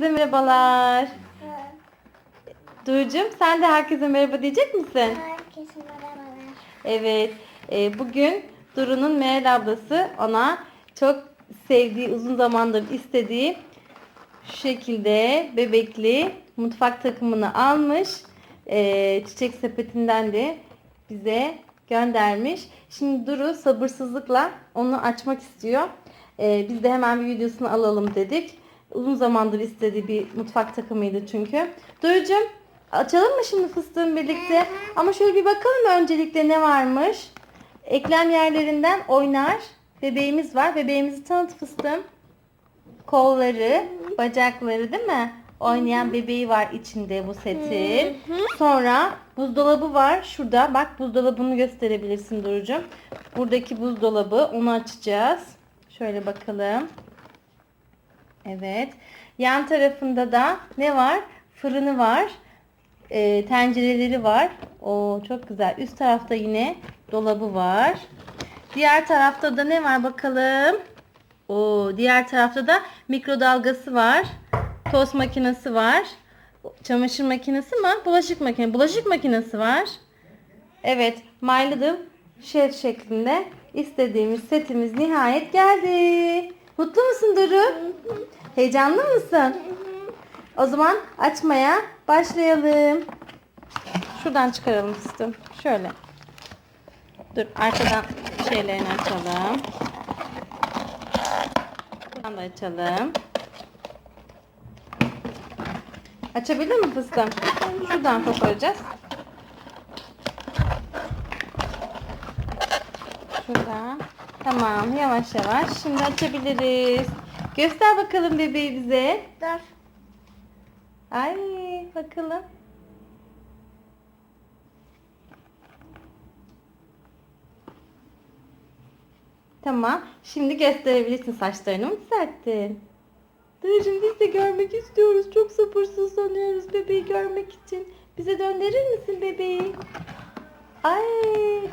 Herkese merhabalar. Duyucum sen de herkese merhaba diyecek misin? Herkese merhabalar. Evet. e, bugün Duru'nun Meral ablası ona çok sevdiği, uzun zamandır istediği şu şekilde bebekli mutfak takımını almış. E, çiçek sepetinden de bize göndermiş. Şimdi Duru sabırsızlıkla onu açmak istiyor. E, biz de hemen bir videosunu alalım dedik. Uzun zamandır istediği bir mutfak takımıydı çünkü. Duru'cum açalım mı şimdi fıstığın birlikte? Ama şöyle bir bakalım öncelikle ne varmış. Eklem yerlerinden oynar bebeğimiz var. Bebeğimizi tanıt fıstığım. Kolları, bacakları değil mi? Oynayan bebeği var içinde bu setin. Sonra buzdolabı var. Şurada bak buzdolabını gösterebilirsin Duru'cum. Buradaki buzdolabı onu açacağız. Şöyle bakalım. Evet. Yan tarafında da ne var? Fırını var. Ee, tencereleri var. O çok güzel. Üst tarafta yine dolabı var. Diğer tarafta da ne var bakalım? O diğer tarafta da mikrodalgası var. Tost makinesi var. Çamaşır makinesi mi? Bulaşık makinesi. Bulaşık makinesi var. Evet, My Little Chef şeklinde istediğimiz setimiz nihayet geldi. Mutlu musun Duru? Heyecanlı mısın? O zaman açmaya başlayalım. Şuradan çıkaralım fıstığım. Şöyle. Dur arkadan şeylerini açalım. Buradan da açalım. Açabildin mi fıstığım? Şuradan koparacağız. Şuradan. Tamam yavaş yavaş. Şimdi açabiliriz. Göster bakalım bebeği bize. Dur. Ay bakalım. Tamam. Şimdi gösterebilirsin saçlarını mı düzelttin? Dayıcım biz de görmek istiyoruz. Çok sabırsızlanıyoruz bebeği görmek için. Bize döndürür misin bebeği? Ay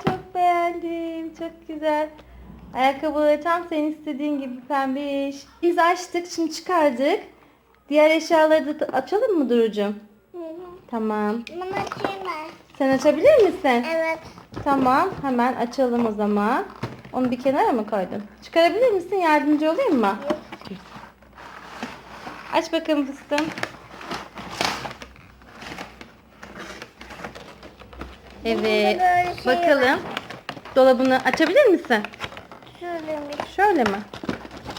çok beğendim. Çok güzel. Ayakkabıları tam senin istediğin gibi pembiş. Biz açtık. Şimdi çıkardık. Diğer eşyaları da açalım mı Duru'cum? Hı hı. Tamam. Bunu açayım ben. Sen açabilir misin? Evet. Tamam. Hemen açalım o zaman. Onu bir kenara mı koydun? Çıkarabilir misin? Yardımcı olayım mı? Aç bakalım fıstığım. Evet. böyle şey Bakalım. Dolabını açabilir misin? Şöyle Şöyle mi?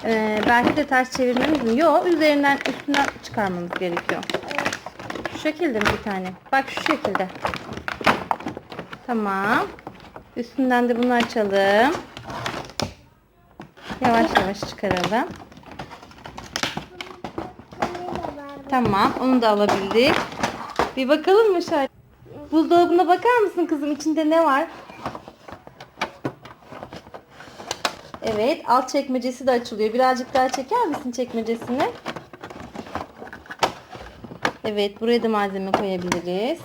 Ee, belki de ters çevirmemiz mi? Yok. Üzerinden üstünden çıkarmamız gerekiyor. Şu şekilde mi bir tane? Bak şu şekilde. Tamam. Üstünden de bunu açalım. Yavaş yavaş çıkaralım. Tamam. Onu da alabildik. Bir bakalım mı şöyle? Buzdolabına bakar mısın kızım? İçinde ne var? Evet. Alt çekmecesi de açılıyor. Birazcık daha çeker misin çekmecesini? Evet. Buraya da malzeme koyabiliriz.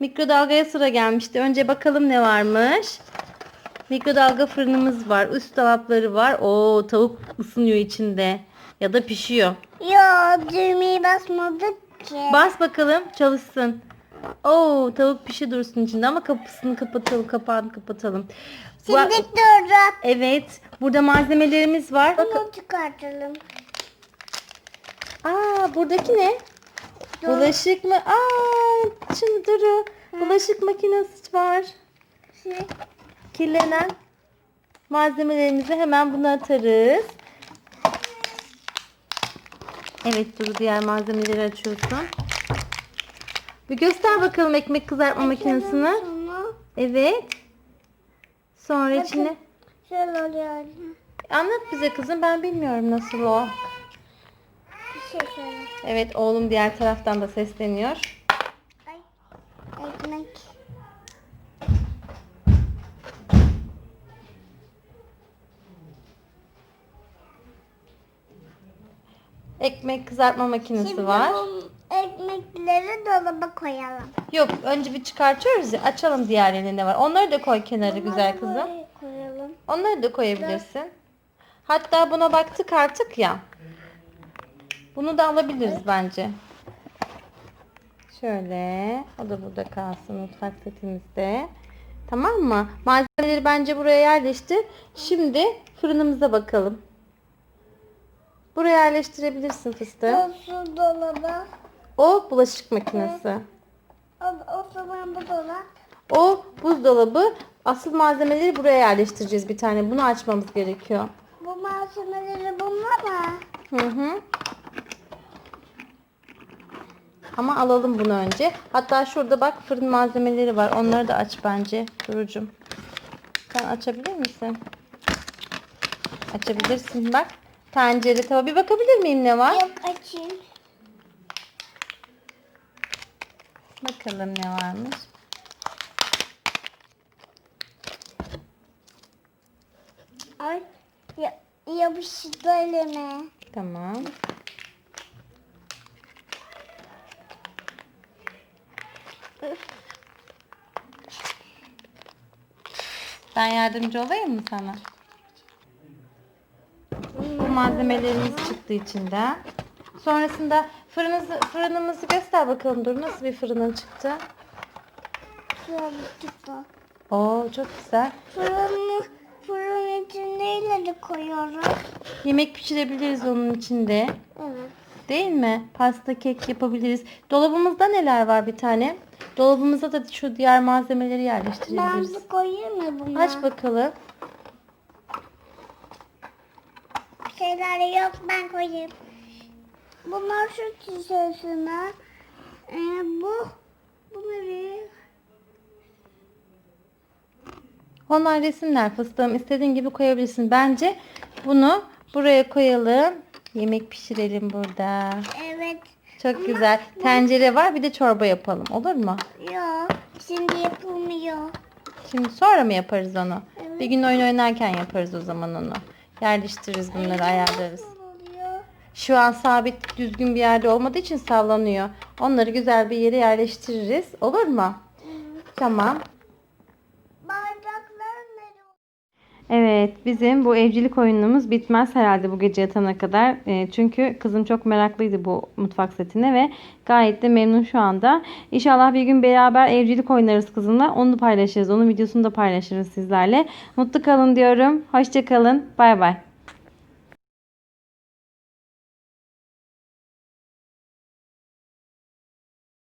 Mikrodalgaya sıra gelmişti. Önce bakalım ne varmış. Mikrodalga fırınımız var. Üst dolapları var. Oo tavuk ısınıyor içinde. Ya da pişiyor. Yo düğmeyi basmadık ki. Bas bakalım çalışsın. Oo tavuk pişi dursun içinde ama kapısını kapatalım, kapağını kapatalım. Şimdi durdu. evet, burada malzemelerimiz var. Bunu çıkartalım. aa buradaki ne? Bulaşık mı? Aa, şimdi duru. Bulaşık makinesi var. Şey, Kirlenen malzemelerimizi hemen buna atarız. Evet Duru diğer malzemeleri açıyorsun. Bir göster bakalım ekmek kızartma makinesini. Evet. Sonra içine şöyle oluyor. anlat bize kızım ben bilmiyorum nasıl o. Bir şey söyle. Evet oğlum diğer taraftan da sesleniyor. Ay. Ekmek. Ekmek kızartma makinesi Şimdi var. bu ekmekleri dolaba koyalım. Yok önce bir çıkartıyoruz ya açalım diğerlerine ne var. Onları da koy kenara güzel kızım. Koyalım. Onları da koyabilirsin. Hatta buna baktık artık ya. Bunu da alabiliriz bence. Şöyle. O da burada kalsın mutfak setimizde. Tamam mı? Malzemeleri bence buraya yerleştir. Şimdi fırınımıza bakalım. Buraya yerleştirebilirsin fıstığı. Su dolabı. O bulaşık makinesi. O, o zaman bu dolap. O buzdolabı. Asıl malzemeleri buraya yerleştireceğiz bir tane. Bunu açmamız gerekiyor. Bu malzemeleri bunlar mı? Hı hı. Ama alalım bunu önce. Hatta şurada bak fırın malzemeleri var. Onları da aç bence. Durucum. Sen açabilir misin? Açabilirsin bak. Tencere tava. Bir bakabilir miyim ne var? Yok açayım. Bakalım ne varmış. Ay ya, yapıştı elime. Tamam. Ben yardımcı olayım mı sana? Bu malzemelerimiz çıktı içinden. Sonrasında fırınımızı, fırınımızı göster bakalım dur nasıl bir fırının çıktı. Şöyle çıktı. Oo çok güzel. Fırını, fırın için neyleri koyuyoruz? Yemek pişirebiliriz onun içinde. Evet. Değil mi? Pasta, kek yapabiliriz. Dolabımızda neler var bir tane? Dolabımızda da şu diğer malzemeleri Ben yerleştirebiliriz. bir koyayım mı bunu? Aç bakalım. Şeyler yok ben koyayım. Bunlar şu çizesine. Ee, bu bu nereye? Onlar resimler fıstığım. istediğin gibi koyabilirsin. Bence bunu buraya koyalım. Yemek pişirelim burada. Evet. Çok güzel. Tencere var bir de çorba yapalım. Olur mu? Yok. Şimdi yapılmıyor. Şimdi sonra mı yaparız onu? Evet. Bir gün oyun oynarken yaparız o zaman onu. Yerleştiririz bunları ayarlarız. Nasıl oluyor? Şu an sabit düzgün bir yerde olmadığı için sallanıyor. Onları güzel bir yere yerleştiririz. Olur mu? Tamam. Evet bizim bu evcilik oyunumuz bitmez herhalde bu gece yatana kadar. E, çünkü kızım çok meraklıydı bu mutfak setine ve gayet de memnun şu anda. İnşallah bir gün beraber evcilik oynarız kızımla. Onu paylaşırız. Onun videosunu da paylaşırız sizlerle. Mutlu kalın diyorum. Hoşça kalın. Bay bay.